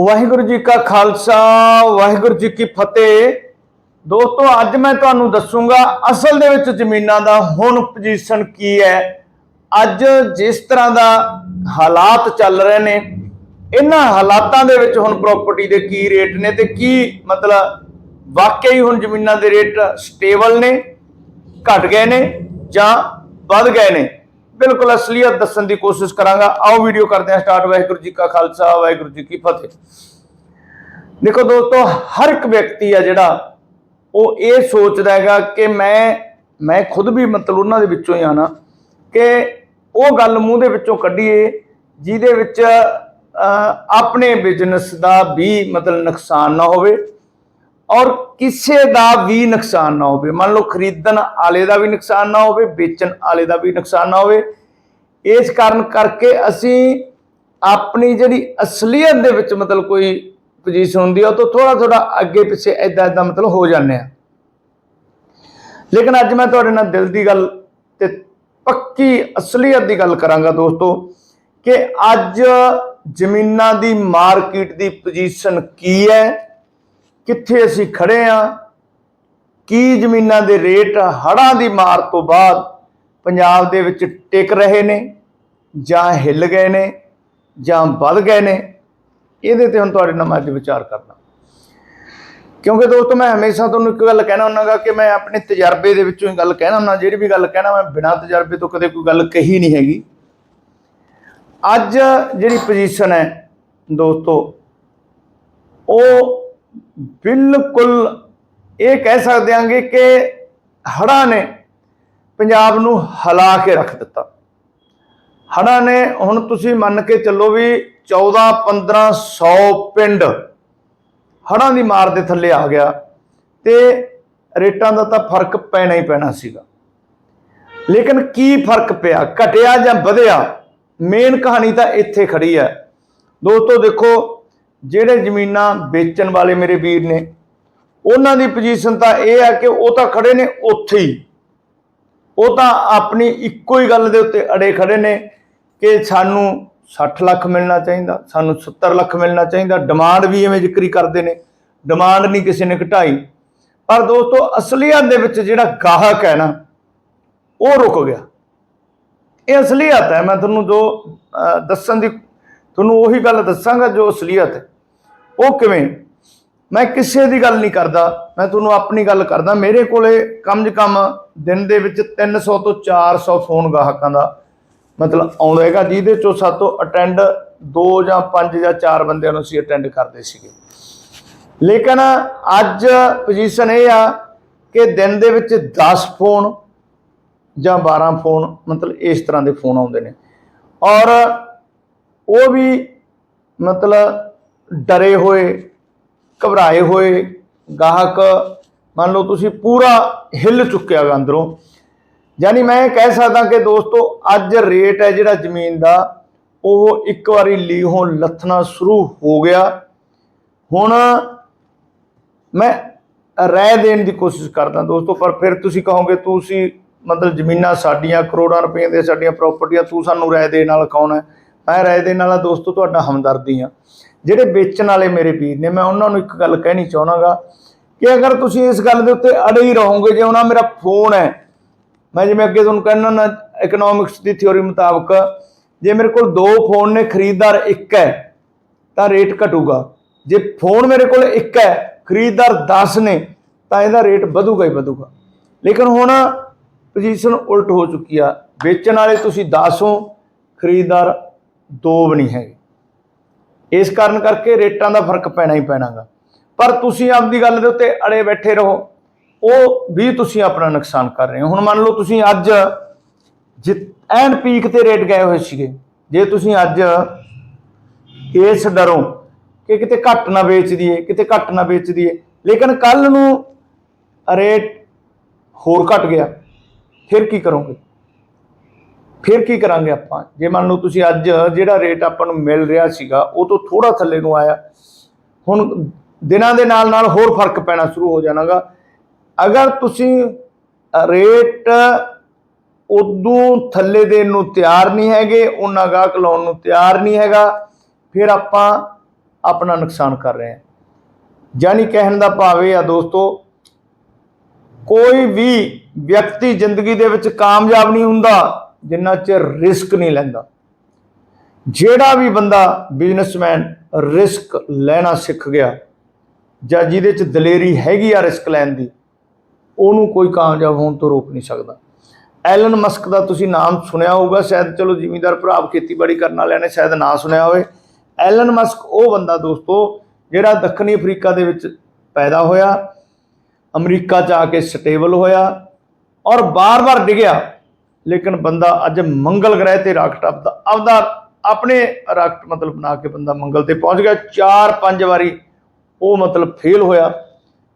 ਵਾਹਿਗੁਰੂ ਜੀ ਕਾ ਖਾਲਸਾ, ਵਾਹਿਗੁਰੂ ਜੀ ਕੀ ਫਤਿਹ। ਦੋਸਤੋ, ਅੱਜ ਮੈਂ ਤੁਹਾਨੂੰ ਦੱਸੂਗਾ ਅਸਲ ਦੇ ਵਿੱਚ ਜ਼ਮੀਨਾਂ ਦਾ ਹੁਣ ਪੋਜੀਸ਼ਨ ਕੀ ਹੈ। ਅੱਜ ਜਿਸ ਤਰ੍ਹਾਂ ਦਾ ਹਾਲਾਤ ਚੱਲ ਰਹੇ ਨੇ, ਇਹਨਾਂ ਹਾਲਾਤਾਂ ਦੇ ਵਿੱਚ ਹੁਣ ਪ੍ਰਾਪਰਟੀ ਦੇ ਕੀ ਰੇਟ ਨੇ ਤੇ ਕੀ ਮਤਲਬ ਵਾਕਈ ਹੁਣ ਜ਼ਮੀਨਾਂ ਦੇ ਰੇਟ ਸਟੇਬਲ ਨੇ, ਘਟ ਗਏ ਨੇ ਜਾਂ ਵੱਧ ਗਏ ਨੇ। ਬਿਲਕੁਲ ਅਸਲੀਅਤ ਦੱਸਣ ਦੀ ਕੋਸ਼ਿਸ਼ ਕਰਾਂਗਾ। ਆਓ ਵੀਡੀਓ ਕਰਦੇ ਹਾਂ ਸਟਾਰਟ। ਵਾਹਿਗੁਰੂ ਜੀ ਕਾ ਖਾਲਸਾ ਵਾਹਿਗੁਰੂ ਜੀ ਕੀ ਫਤਿਹ। ਦੇਖੋ ਦੋਸਤੋ ਹਰ ਇੱਕ ਵਿਅਕਤੀ ਆ ਜਿਹੜਾ ਉਹ ਇਹ ਸੋਚਦਾ ਹੈਗਾ ਕਿ ਮੈਂ ਮੈਂ ਖੁਦ ਵੀ ਮਤਲਬ ਉਹਨਾਂ ਦੇ ਵਿੱਚੋਂ ਹੀ ਆਣਾ ਕਿ ਉਹ ਗੱਲ ਮੂੰਹ ਦੇ ਵਿੱਚੋਂ ਕੱਢੀਏ ਜਿਹਦੇ ਵਿੱਚ ਅਹ, ਆਪਣੇ ਬਿਜ਼ਨਸ ਦਾ ਵੀ ਮਤਲਬ ਨੁਕਸਾਨ ਨਾ ਹੋਵੇ। ਔਰ ਕਿਸੇ ਦਾ ਵੀ ਨੁਕਸਾਨ ਨਾ ਹੋਵੇ। ਮੰਨ ਲਓ ਖਰੀਦਣ ਵਾਲੇ ਦਾ ਵੀ ਨੁਕਸਾਨ ਨਾ ਹੋਵੇ, ਵੇਚਣ ਵਾਲੇ ਦਾ ਵੀ ਨੁਕਸਾਨ ਨਾ ਹੋਵੇ। ਇਸ ਕਾਰਨ ਕਰਕੇ ਅਸੀਂ ਆਪਣੀ ਜਿਹੜੀ ਅਸਲੀਅਤ ਦੇ ਵਿੱਚ ਮਤਲਬ ਕੋਈ ਪੋਜੀਸ਼ਨ ਹੁੰਦੀ ਆ, ਉਹ ਤੋਂ ਥੋੜਾ ਥੋੜਾ ਅੱਗੇ ਪਿੱਛੇ ਐਦਾਂ ਐਦਾਂ ਮਤਲਬ ਹੋ ਜਾਂਦੇ ਆ। ਲੇਕਿਨ ਅੱਜ ਮੈਂ ਤੁਹਾਡੇ ਨਾਲ ਦਿਲ ਦੀ ਗੱਲ ਤੇ ਪੱਕੀ ਅਸਲੀਅਤ ਦੀ ਗੱਲ ਕਰਾਂਗਾ ਦੋਸਤੋ ਕਿ ਅੱਜ ਜ਼ਮੀਨਾਂ ਦੀ ਮਾਰਕੀਟ ਦੀ ਪੋਜੀਸ਼ਨ ਕੀ ਹੈ ਕਿੱਥੇ ਅਸੀਂ ਖੜੇ ਆ? ਕੀ ਜ਼ਮੀਨਾਂ ਦੇ ਰੇਟ ਹੜ੍ਹਾਂ ਦੀ ਮਾਰ ਤੋਂ ਬਾਅਦ ਪੰਜਾਬ ਦੇ ਵਿੱਚ ਟਿਕ ਰਹੇ ਨੇ, ਜਾਂ ਹਿੱਲ ਗਏ ਨੇ, ਜਾਂ ਵੱਧ ਗਏ ਨੇ? ਇਹਦੇ ਤੇ ਹੁਣ ਤੁਹਾਡੇ ਨਾਲ ਮੈਂ ਅੱਜ ਵਿਚਾਰ ਕਰਨਾ ਕਿਉਂਕਿ ਦੋਸਤੋ, ਮੈਂ ਹਮੇਸ਼ਾ ਤੁਹਾਨੂੰ ਇੱਕ ਗੱਲ ਕਹਿਣਾ ਹੁੰਨਾਗਾ ਕਿ ਮੈਂ ਆਪਣੇ ਤਜਰਬੇ ਦੇ ਵਿੱਚੋਂ ਹੀ ਗੱਲ ਕਹਿਣਾ ਹੁੰਨਾ, ਜਿਹੜੀ ਵੀ ਗੱਲ ਕਹਿਣਾ, ਮੈਂ ਬਿਨਾਂ ਤਜਰਬੇ ਤੋਂ ਕਦੇ ਕੋਈ ਗੱਲ ਕਹੀ ਨਹੀਂ ਹੈਗੀ। ਅੱਜ ਜਿਹੜੀ ਪੋਜੀਸ਼ਨ ਹੈ ਦੋਸਤੋ, ਉਹ ਬਿਲਕੁਲ ਇਹ ਕਹਿ ਸਕਦੇ ਆਂਗੇ ਕਿ ਹੜ੍ਹਾਂ ਨੇ ਪੰਜਾਬ ਨੂੰ ਹਿਲਾ ਕੇ ਰੱਖ ਦਿੱਤਾ। ਹੜ੍ਹਾਂ ਨੇ ਹੁਣ ਤੁਸੀਂ ਮੰਨ ਕੇ ਚੱਲੋ ਵੀ 14 1500 ਪਿੰਡ ਹੜ੍ਹਾਂ ਦੀ ਮਾਰ ਦੇ ਥੱਲੇ ਆ ਗਿਆ ਤੇ ਰੇਟਾਂ ਦਾ ਤਾਂ ਫ਼ਰਕ ਪੈਣਾ ਹੀ ਪੈਣਾ ਸੀਗਾ। ਲੇਕਿਨ ਕੀ ਫ਼ਰਕ ਪਿਆ? ਘਟਿਆ ਜਾਂ ਵਧਿਆ? ਮੇਨ ਕਹਾਣੀ ਤਾਂ ਇੱਥੇ ਖੜੀ ਹੈ। ਦੋਸਤੋ ਦੇਖੋ ਜਿਹੜੇ ਜ਼ਮੀਨਾਂ ਵੇਚਣ ਵਾਲੇ ਮੇਰੇ ਵੀਰ ਨੇ, ਉਹਨਾਂ ਦੀ ਪੋਜੀਸ਼ਨ ਤਾਂ ਇਹ ਹੈ ਕਿ ਉਹ ਤਾਂ ਖੜੇ ਨੇ ਉੱਥੇ ਹੀ। ਉਹ ਤਾਂ ਆਪਣੀ ਇੱਕੋ ਹੀ ਗੱਲ ਦੇ ਉੱਤੇ ਅੜੇ ਖੜੇ ਨੇ ਕਿ ਸਾਨੂੰ 60 ਲੱਖ ਮਿਲਣਾ ਚਾਹੀਦਾ, ਸਾਨੂੰ 70 ਲੱਖ ਮਿਲਣਾ ਚਾਹੀਦਾ ਡਿਮਾਂਡ ਵੀ ਐਵੇਂ ਜ਼ਿਕਰੀ ਕਰਦੇ ਨੇ ਡਿਮਾਂਡ ਨਹੀਂ ਕਿਸੇ ਨੇ ਘਟਾਈ। ਪਰ ਦੋਸਤੋ, ਅਸਲੀਅਤ ਦੇ ਵਿੱਚ ਜਿਹੜਾ ਗਾਹਕ ਹੈ ਨਾ, ਉਹ ਰੁਕ ਗਿਆ। ਇਹ ਅਸਲੀਅਤ ਹੈ। ਮੈਂ ਤੁਹਾਨੂੰ ਜੋ ਦੱਸਣ ਦੀ, ਤੁਹਾਨੂੰ ਉਹੀ ਗੱਲ ਦੱਸਾਂਗਾ ਜੋ ਅਸਲੀਅਤ ਹੈ। ਉਹ ਕਿਵੇਂ? ਮੈਂ ਕਿਸੇ ਦੀ ਗੱਲ ਨਹੀਂ ਕਰਦਾ। ਮੈਂ ਤੁਹਾਨੂੰ ਆਪਣੀ ਗੱਲ ਕਰਦਾ। ਮੇਰੇ ਕੋਲੇ ਕਮ ਸੇ ਕਮ ਦਿਨ ਦੇ ਵਿੱਚ 300 ਤੋਂ 400 ਫੋਨ ਗਾਹਕਾਂ ਦਾ ਮਤਲਬ ਆਉਂਦਾ ਹੈਗਾ, ਜਿਹਦੇ ਚੋਂ ਸਾਤੋਂ ਅਟੈਂਡ 2 ਜਾਂ 5 ਜਾਂ 4 ਬੰਦਿਆਂ ਨੂੰ ਅਸੀਂ ਅਟੈਂਡ ਕਰਦੇ ਸੀਗੇ। ਲੇਕਿਨ ਅੱਜ ਪੋਜੀਸ਼ਨ ਇਹ ਆ ਕਿ ਦਿਨ ਦੇ ਵਿੱਚ 10 ਫੋਨ ਜਾਂ 12 ਫੋਨ ਮਤਲਬ ਇਸ ਤਰ੍ਹਾਂ ਦੇ ਫੋਨ ਆਉਂਦੇ ਨੇ। ਔਰ ਉਹ ਵੀ ਮਤਲਬ ਡਰੇ ਹੋਏ, ਘਬਰਾਏ ਹੋਏ ਗਾਹਕ, ਮੰਨ ਲਓ ਤੁਸੀਂ ਪੂਰਾ ਹਿੱਲ ਚੁੱਕਿਆ ਵਾ ਅੰਦਰੋਂ। ਯਾਨੀ ਮੈਂ ਇਹ ਕਹਿ ਸਕਦਾ ਕਿ ਦੋਸਤੋ, ਅੱਜ ਰੇਟ ਹੈ ਜਿਹੜਾ ਜ਼ਮੀਨ ਦਾ, ਉਹ ਇੱਕ ਵਾਰੀ ਲੀਹੋਂ ਲੱਥਣਾ ਸ਼ੁਰੂ ਹੋ ਗਿਆ। ਹੁਣ ਮੈਂ ਰਾਏ ਦੇਣ ਦੀ ਕੋਸ਼ਿਸ਼ ਕਰਦਾ ਦੋਸਤੋ, ਪਰ ਫਿਰ ਤੁਸੀਂ ਕਹੋਗੇ, ਤੁਸੀਂ ਮਤਲਬ ਜ਼ਮੀਨਾਂ ਸਾਡੀਆਂ ਕਰੋੜਾਂ ਰੁਪਏ ਦੇ ਸਾਡੀਆਂ ਪ੍ਰਾਪਰਟੀਆਂ ਤੂੰ ਸਾਨੂੰ ਰਾਏ ਦੇਣ ਨਾਲ ਕੌਣ ਹੈ? ਮੈਂ ਰਾਏ ਨਾਲ ਆ ਦੋਸਤੋ ਤੁਹਾਡਾ ਹਮਦਰਦੀ ਆ। ਜਿਹੜੇ ਵੇਚਣ ਵਾਲੇ ਮੇਰੇ ਵੀਰ ਨੇ, ਮੈਂ ਉਹਨਾਂ ਨੂੰ ਇੱਕ ਗੱਲ ਕਹਿਣੀ ਚਾਹਣਾਗਾ ਕਿ ਅਗਰ ਤੁਸੀਂ ਇਸ ਗੱਲ ਦੇ ਉੱਤੇ ਅੜੇ ਹੀ ਰਹੋਗੇ, ਜੇ ਉਹਨਾਂ ਮੇਰਾ ਫੋਨ ਹੈ, ਮੈਂ ਜਿਵੇਂ ਅੱਗੇ ਤੁਹਾਨੂੰ ਕਹਿੰਦਾ ਨਾ ਇਕਨੋਮਿਕਸ ਦੀ ਥਿਉਰੀ ਮੁਤਾਬਕ ਜੇ ਮੇਰੇ ਕੋਲ ਦੋ ਫੋਨ ਨੇ, ਖਰੀਦਦਾਰ ਇੱਕ ਹੈ, ਤਾਂ ਰੇਟ ਘਟੂਗਾ। ਜੇ ਫੋਨ ਮੇਰੇ ਕੋਲ ਇੱਕ ਹੈ, ਖਰੀਦਦਾਰ 10 ਨੇ, ਤਾਂ ਇਹਦਾ ਰੇਟ ਵਧੂਗਾ ਹੀ ਵਧੂਗਾ। ਲੇਕਿਨ ਹੁਣ ਪੋਜੀਸ਼ਨ ਉਲਟ ਹੋ ਚੁੱਕੀ ਆ। ਵੇਚਣ ਵਾਲੇ ਤੁਸੀਂ 10 ਹੋ, ਖਰੀਦਦਾਰ ਦੋ ਵੀ ਨਹੀਂ ਹੈਗੇ। ਇਸ ਕਾਰਨ ਕਰਕੇ ਰੇਟਾਂ ਦਾ ਫ਼ਰਕ ਪੈਣਾ ਹੀ ਪੈਣਾਗਾ। ਪਰ ਤੁਸੀਂ ਆਪਦੀ ਗੱਲ ਦੇ ਉੱਤੇ ਅੜੇ ਬੈਠੇ ਰਹੋ। ਉਹ ਵੀ ਤੁਸੀਂ ਆਪਣਾ ਨੁਕਸਾਨ ਕਰ ਰਹੇ ਹੋ। ਹੁਣ ਮੰਨ ਲਓ ਤੁਸੀਂ ਅੱਜ ਜਿ ਐਨ ਪੀਕ ਤੇ ਰੇਟ ਗਏ ਹੋਏ ਸੀਗੇ। ਜੇ ਤੁਸੀਂ ਅੱਜ ਇਸ ਡਰੋਂ ਕਿ ਕਿਤੇ ਘੱਟ ਨਾ ਵੇਚ ਦਈਏ, ਕਿਤੇ ਘੱਟ ਨਾ ਵੇਚ ਦਈਏ। ਲੇਕਿਨ ਕੱਲ ਨੂੰ ਰੇਟ ਹੋਰ ਘਟ ਗਿਆ। ਫਿਰ ਕੀ ਕਰੋਗੇ? ਫਿਰ ਕੀ ਕਰਾਂਗੇ ਆਪਾਂ? ਜੇ ਮੰਨ ਲਓ ਤੁਸੀਂ ਅੱਜ ਜਿਹੜਾ ਰੇਟ ਆਪਾਂ ਨੂੰ ਮਿਲ ਰਿਹਾ ਸੀਗਾ, ਉਹ ਤੋਂ ਥੋੜਾ ਥੱਲੇ ਨੂੰ ਆਇਆ, ਹੁਣ ਦਿਨਾਂ ਦੇ ਨਾਲ ਨਾਲ ਹੋਰ ਫ਼ਰਕ ਪੈਣਾ ਸ਼ੁਰੂ ਹੋ ਜਾਣਾਗਾ। ਅਗਰ ਤੁਸੀਂ ਰੇਟ ਉਦੋਂ ਥੱਲੇ ਦੇਣ ਨੂੰ ਤਿਆਰ ਨਹੀਂ ਹੈਗੇ, ਉਹਨਾਂ ਗਾਹਕ ਲਾਉਣ ਨੂੰ ਤਿਆਰ ਨਹੀਂ ਹੈਗਾ, ਫਿਰ ਆਪਾਂ ਆਪਣਾ ਨੁਕਸਾਨ ਕਰ ਰਹੇ ਆ ਯਾਨੀ ਕਹਿਣ ਦਾ ਭਾਵ ਇਹ ਆ ਦੋਸਤੋ, ਕੋਈ ਵੀ ਵਿਅਕਤੀ ਜ਼ਿੰਦਗੀ ਦੇ ਵਿੱਚ ਕਾਮਯਾਬ ਨਹੀਂ ਹੁੰਦਾ ਜਿੰਨਾ ਚਿਰ ਰਿਸਕ ਨਹੀਂ ਲੈਂਦਾ। ਜਿਹੜਾ ਵੀ ਬੰਦਾ ਬਿਜ਼ਨਸਮੈਨ ਰਿਸਕ ਲੈਣਾ ਸਿੱਖ ਗਿਆ ਜਾਂ ਜਿਹਦੇ ਚ ਦਲੇਰੀ ਹੈਗੀ ਆ ਰਿਸਕ ਲੈਣ ਦੀ, ਉਹਨੂੰ ਕੋਈ ਕਾਮਯਾਬ ਹੋਣ ਤੋਂ ਰੋਕ ਨਹੀਂ ਸਕਦਾ। ਐਲਨ ਮਸਕ ਦਾ ਤੁਸੀਂ ਨਾਮ ਸੁਣਿਆ ਹੋਊਗਾ, ਸ਼ਾਇਦ ਚਲੋ ਜ਼ਿਮੀਂਦਾਰ ਭਰਾ ਖੇਤੀਬਾੜੀ ਕਰਨ ਵਾਲਿਆਂ ਨੇ ਸ਼ਾਇਦ ਨਾ ਸੁਣਿਆ ਹੋਵੇ। ਐਲਨ ਮਸਕ ਉਹ ਬੰਦਾ ਦੋਸਤੋ, ਜਿਹੜਾ ਦੱਖਣੀ ਅਫਰੀਕਾ ਦੇ ਵਿੱਚ ਪੈਦਾ ਹੋਇਆ, ਅਮਰੀਕਾ 'ਚ ਆ ਕੇ ਸਟੇਬਲ ਹੋਇਆ ਔਰ ਬਾਰ-ਬਾਰ ਡਿੱਗਿਆ। ਲੇਕਿਨ ਬੰਦਾ ਅੱਜ ਮੰਗਲ ਗ੍ਰਹਿ ਤੇ ਰਾਕਟ ਆਪਦਾ ਆਪਦਾ ਆਪਣੇ ਰਾਕਟ ਮਤਲਬ ਬਣਾ ਕੇ ਬੰਦਾ ਮੰਗਲ ਤੇ ਪਹੁੰਚ ਗਿਆ, ਚਾਰ ਪੰਜ ਵਾਰੀ ਉਹ ਮਤਲਬ ਫੇਲ ਹੋਇਆ,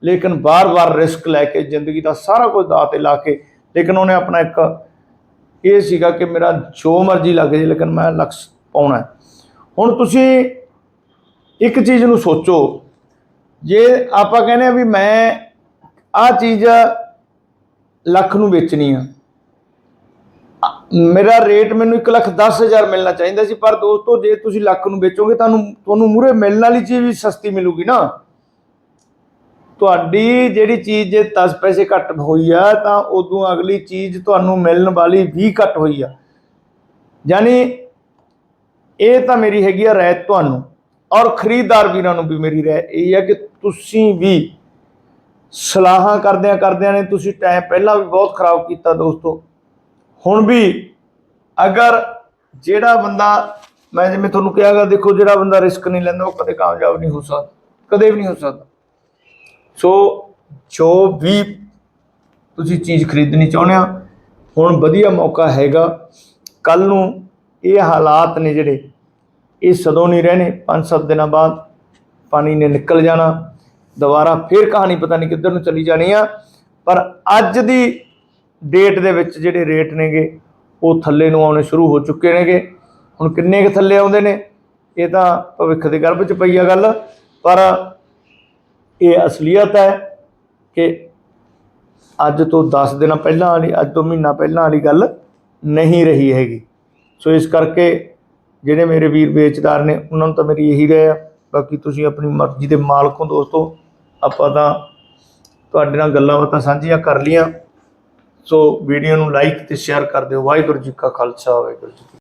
ਲੇਕਿਨ ਬਾਰ-ਬਾਰ ਰਿਸਕ ਲੈ ਕੇ ਜ਼ਿੰਦਗੀ ਦਾ ਸਾਰਾ ਕੁਝ ਦਾਅ ਤੇ ਲਾ ਕੇ, ਲੇਕਿਨ ਉਹਨੇ ਆਪਣਾ ਇੱਕ ਇਹ ਸੀਗਾ ਕਿ ਮੇਰਾ ਜੋ ਮਰਜ਼ੀ ਲੱਗ ਜੇ ਲੇਕਿਨ ਮੈਂ ਲਕਸ ਪਾਉਣਾ ਹੁਣ ਤੁਸੀਂ ਇੱਕ ਚੀਜ਼ ਨੂੰ ਸੋਚੋ, ਜੇ ਆਪਾਂ ਕਹਿੰਦੇ ਆ ਵੀ ਮੈਂ ਆਹ ਚੀਜ਼ ਲੱਖ ਨੂੰ ਵੇਚਣੀ ਆ ਮੇਰਾ ਰੇਟ ਮੈਨੂੰ 1 ਲੱਖ 10 ਹਜ਼ਾਰ ਮਿਲਣਾ ਚਾਹੀਦਾ ਸੀ, ਪਰ ਦੋਸਤੋ, ਜੇ ਤੁਸੀਂ ਲੱਖ ਨੂੰ ਵੇਚੋਗੇ, ਤੁਹਾਨੂੰ ਤੁਹਾਨੂੰ ਮੂਰੇ ਮਿਲਣ ਵਾਲੀ ਚੀਜ਼ ਵੀ ਸਸਤੀ ਮਿਲੂਗੀ ਨਾ। ਤੁਹਾਡੀ ਜਿਹੜੀ ਚੀਜ਼ ਜੇ 10 ਪੈਸੇ ਘੱਟ ਹੋਈ ਆ, ਤਾਂ ਉਦੋਂ ਅਗਲੀ ਚੀਜ਼ ਤੁਹਾਨੂੰ ਮਿਲਣ ਵਾਲੀ ਵੀ ਘੱਟ ਹੋਈ ਆ। ਯਾਨੀ ਇਹ ਤਾਂ ਮੇਰੀ ਹੈਗੀ ਆ ਰਾਏ ਤੁਹਾਨੂੰ, ਔਰ ਖਰੀਦਦਾਰ ਵੀਰਾਂ ਨੂੰ ਵੀ ਮੇਰੀ ਰਾਇ, ਇਹ ਹੈ ਕਿ ਤੁਸੀਂ ਵੀ ਸਲਾਹਾਂ ਕਰਦਿਆਂ ਕਰਦਿਆਂ ਨੇ, ਤੁਸੀਂ ਟਾਈਮ ਪਹਿਲਾਂ ਵੀ ਬਹੁਤ ਖਰਾਬ ਕੀਤਾ ਦੋਸਤੋ। ਹੁਣ ਵੀ ਅਗਰ ਜਿਹੜਾ ਬੰਦਾ, ਮੈਂ ਜਿਵੇਂ ਤੁਹਾਨੂੰ ਕਿਹਾਗਾ ਦੇਖੋ ਜਿਹੜਾ ਬੰਦਾ ਰਿਸਕ ਨਹੀਂ ਲੈਂਦਾ, ਉਹ ਕਦੇ ਕਾਮਯਾਬ ਨਹੀਂ ਹੋ ਸਕਦਾ, ਕਦੇ ਵੀ ਨਹੀਂ ਹੋ ਸਕਦਾ। ਸੋ ਜੋ ਵੀ ਤੁਸੀਂ ਚੀਜ਼ ਖਰੀਦਣੀ ਚਾਹੁੰਦੇ ਆ, ਹੁਣ ਵਧੀਆ ਮੌਕਾ ਹੈਗਾ। ਕੱਲ ਨੂੰ ਇਹ ਹਾਲਾਤ ਨੇ ਜਿਹੜੇ, ਇਹ ਸਦੋਂ ਨਹੀਂ ਰਹਿਣੇ 5-7 ਦਿਨਾਂ ਬਾਅਦ ਪਾਣੀ ਨੇ ਨਿਕਲ ਜਾਣਾ। ਦੁਬਾਰਾ ਫੇਰ ਕਹਾਣੀ ਪਤਾ ਨਹੀਂ ਕਿੱਧਰ ਨੂੰ ਚਲੀ ਜਾਣੀ ਆ। ਪਰ ਅੱਜ ਦੀ ਡੇਟ ਦੇ ਵਿੱਚ ਜਿਹੜੇ ਰੇਟ ਨੇਗੇ, ਉਹ ਥੱਲੇ ਨੂੰ ਆਉਣੇ ਸ਼ੁਰੂ ਹੋ ਚੁੱਕੇ ਨੇਗੇ। ਹੁਣ ਕਿੰਨੇ ਕੁ ਥੱਲੇ ਆਉਂਦੇ ਨੇ, ਇਹ ਤਾਂ ਭਵਿੱਖ ਦੇ ਗਰਭ 'ਚ ਪਈ ਆ ਗੱਲ। ਪਰ ਇਹ ਅਸਲੀਅਤ ਹੈ ਕਿ ਅੱਜ ਤੋਂ 10 ਦਿਨਾਂ ਪਹਿਲਾਂ ਵਾਲੀ, ਅੱਜ ਤੋਂ ਮਹੀਨਾ ਪਹਿਲਾਂ ਵਾਲੀ ਗੱਲ ਨਹੀਂ ਰਹੀ ਹੈਗੀ। ਸੋ ਇਸ ਕਰਕੇ ਜਿਹੜੇ ਮੇਰੇ ਵੀਰ ਵੇਚਦਾਰ ਨੇ, ਉਹਨਾਂ ਨੂੰ ਤਾਂ ਮੇਰੀ ਇਹੀ ਰਾਏ ਆ, ਬਾਕੀ ਤੁਸੀਂ ਆਪਣੀ ਮਰਜ਼ੀ ਦੇ ਮਾਲਕ ਹੋ ਦੋਸਤੋ। ਆਪਾਂ ਤਾਂ ਤੁਹਾਡੇ ਨਾਲ ਗੱਲਾਂ ਬਾਤਾਂ ਸਾਂਝੀਆਂ ਕਰ ਲੀਆਂ ਸੋ ਵੀਡੀਓ ਨੂੰ ਲਾਈਕ ਤੇ ਸ਼ੇਅਰ ਕਰ ਦਿਓ। ਵਾਹਿਗੁਰੂ ਜੀ ਕਾ ਖਾਲਸਾ ਵਾਹਿਗੁਰੂ ਜੀ